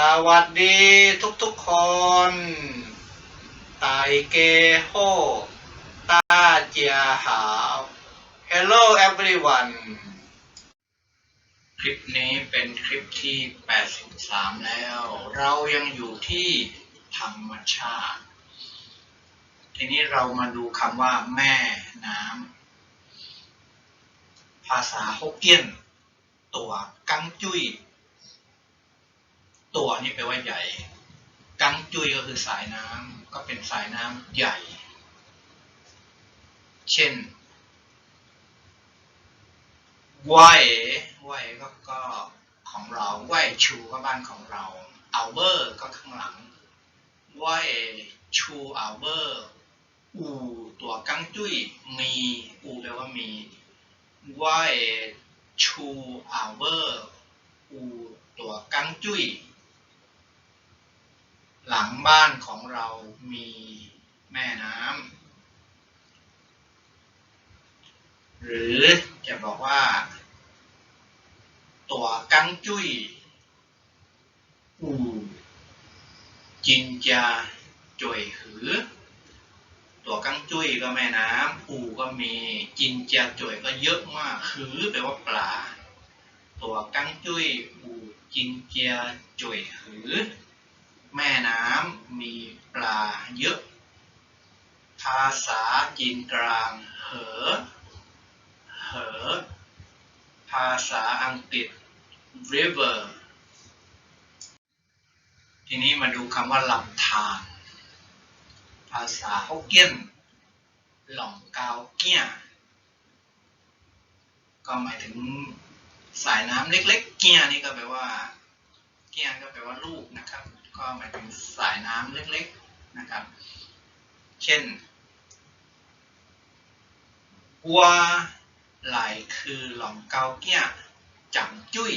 สวัสดีทุกๆคนไตเกโฮตาเจียหาว Hello everyone คลิปนี้เป็นคลิปที่ 83 แล้ว เรายังอยู่ที่ธรรมชาติ ทีนี้เรามาดูคำว่าแม่น้ำภาษาฮกเกี้ยน ตัวกังจุย ตัวนี่แปลว่าใหญ่ กังจุยก็คือสายน้ำก็เป็นสายน้ำใหญ่ เช่นว่ายว่ายก็ก็ของเราว่ายชูก็บ้านของเราเอาเบอร์ก็ข้างหลังว่ายชูเอาเบอร์อูตัวกังจุยมีอูแปลว่ามีว่ายชูเอาเบอร์อูตัวกังจุย หลังบ้านของเรามีแม่น้ำ หรือจะบอกว่า ตัวกังจุ้ยอูจินจาจวยหือ ตัวกังจุ้ยก็แม่น้ำอูก็มี จินจาจวยก็เยอะมาก หือแปลว่าปลา ตัวกังจุ้ยอูจินจาจวยหือ แม่น้ำมีปลาเยอะ ภาษาจีนกลาง เหอ เหอ ภาษาอังกฤษ river ทีนี้มาดูคำว่าลำธารภาษาฮกเกี้ยน หล่องกาวเกี้ย ก็หมายถึงสายน้ำเล็ก ๆ เกี้ยนี่ก็แปลว่า กี้ยก็แปลว่าลูกนะครับ ก็หมายถึงสายน้ำเล็กๆนะครับ เช่นวัวไหลคือหล่องเกาเกี้ยจังจุ้ย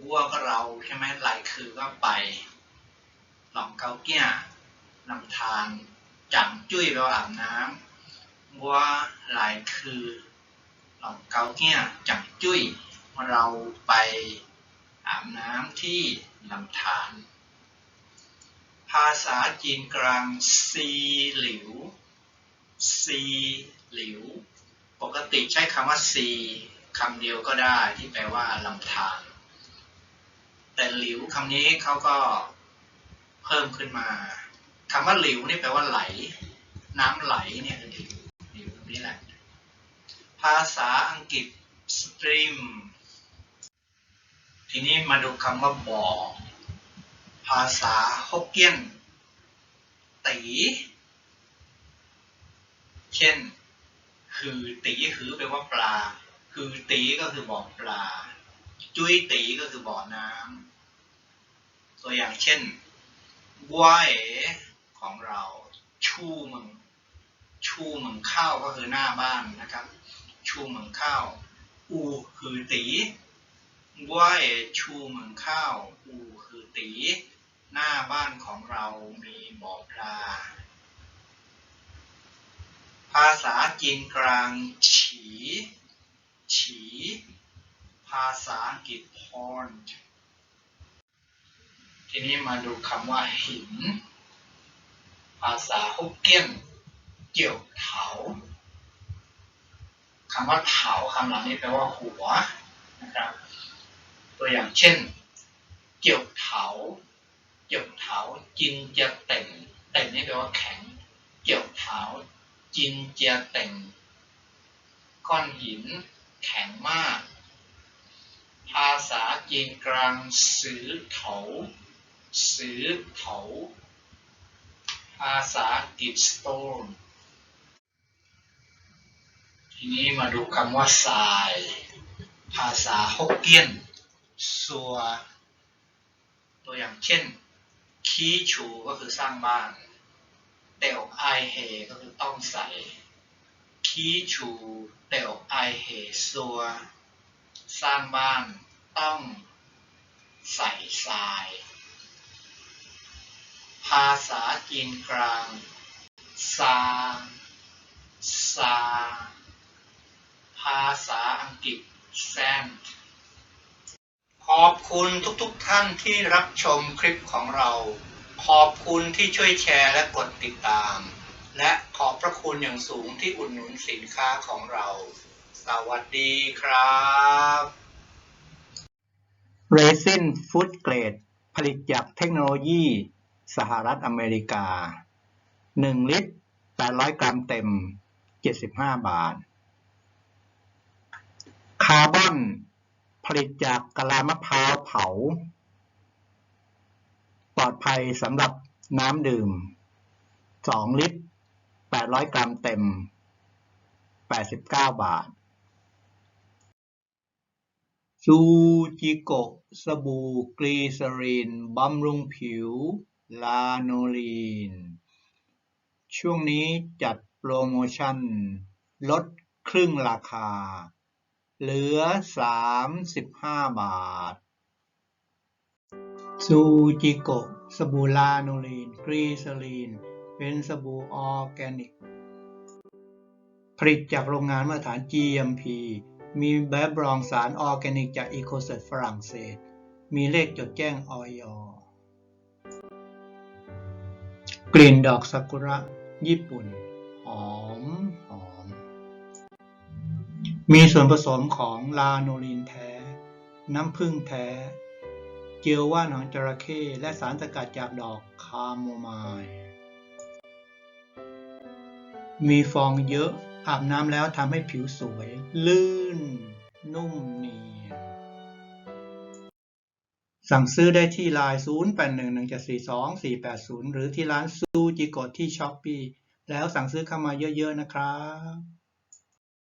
วัวก็เราใช่ไหมไหลคือก็ไป หล่องเกาเกี้ยลำธารจังจุ้ยแปลว่าอาบน้ำวัวไหลคือหล่องเกาเกี้ยจังจุ้ยเราไป อาบน้ำที่ลำธารภาษาจีนกลางซีหลิวซีหลิว ปกติใช้คำว่าซีคำเดียวก็ได้ที่แปลว่าลำธารแต่หลิวคำนี้เขาก็เพิ่มขึ้นมาคำว่าหลิวนี่แปลว่าไหล น้ำไหลเนี่ยหลิวหลิวนี่แหละ ภาษาอังกฤษ stream ทีนี้มาดูคำว่าบ่อ ภาษาฮกเกี้ยน ตี เช่น คือตีคือแปลว่าปลา คือตีก็คือบ่อปลา จุ้ยตีก็คือบ่อน้ำ ตัวอย่างเช่นบัว่ายของเรา ชู่มึง ชู่มึงข้าวก็คือหน้าบ้านนะครับ ชู่มึงข้าว อูคือตี ว่ายชูเหมืองข้าว อูคือตี หน้าบ้านของเรามีบอปลา ภาษาจีนกลาง ฉี ฉี ภาษาอังกฤษ pond ทีนี้มาดูคำว่าหิน ภาษาฮกเกี้ยน เกี่ยวเถาคำว่าเถาคำหลังนี้แปลว่าหัวนะครับ ตัวอย่างเช่น เกี่ยวเถาเกี่ยวเถาจินจะเต่งเต่งนี่แปลว่าแข็ง เกี่ยวเถาจินจะเต่งก้อนหินแข็งมาก ภาษาจีนกลางสือเถาสือเถาภาษากฤษ stone ทีนี้มาดูคำว่าทราย ภาษาฮกเกี้ยน ซัวตัวอย่างเช่นคีชูก็คือสร้างบ้านเตลไอเฮก็คือต้องใส่คีชูเตลไอเฮซัวสร้างบ้านต้องใส่ทราย ภาษาจีนกลางซาซา ภาษาอังกฤษ sand ออบคุณทุกๆทท่านที่รับชมคลิปของเรา ขอบคุณที่ช่วยแชร์และกดติดตาม และขอบพระคุณอย่างสูงที่อุดหนุนสินค้าของเรา สวัสดีครับ Resin Food Grade ผลิตจากเทคโนโลยี สหรัฐอเมริกา 1 ลิตร 800 กรัมเต็ม 75 บาท คาร์บอน ผลิตจากกะลามะพร้าวเผา ปลอดภัยสำหรับน้ำดื่ม 2 ลิตร 800 กรัมเต็ม 89 บาท ซูจิโกะสบู่กลีซอรีนบำรุงผิว ลาโนลีน ช่วงนี้จัดโปรโมชั่น ลดครึ่งราคา เหลือ35บาท ซูจิโกะสบู่ลาโนลีนกรีซอรีน เป็นสบู่ออร์แกนิก ผลิตจากโรงงานมาตรฐาน GMP มีแบบรองสารออร์แกนิกจากอีโคเซตฝรั่งเศส มีเลขจดแจ้งออยกลิ่นดอกซากุระ ญี่ปุ่น หอม มีส่วนผสมของลาโนลินแท้ น้ำผึ้งแท้ เจลว่านหางจระเข้และสารสกัดจากดอกคาโมไมล์มีฟองเยอะ อาบน้ำแล้วทำให้ผิวสวย ลื่น นุ่มเนียนสั่งซื้อได้ที่ไลน์0811742480 หรือที่ร้านซูจิโกะที่ช้อปปีแล้วสั่งซื้อเข้ามาเยอะๆนะครับ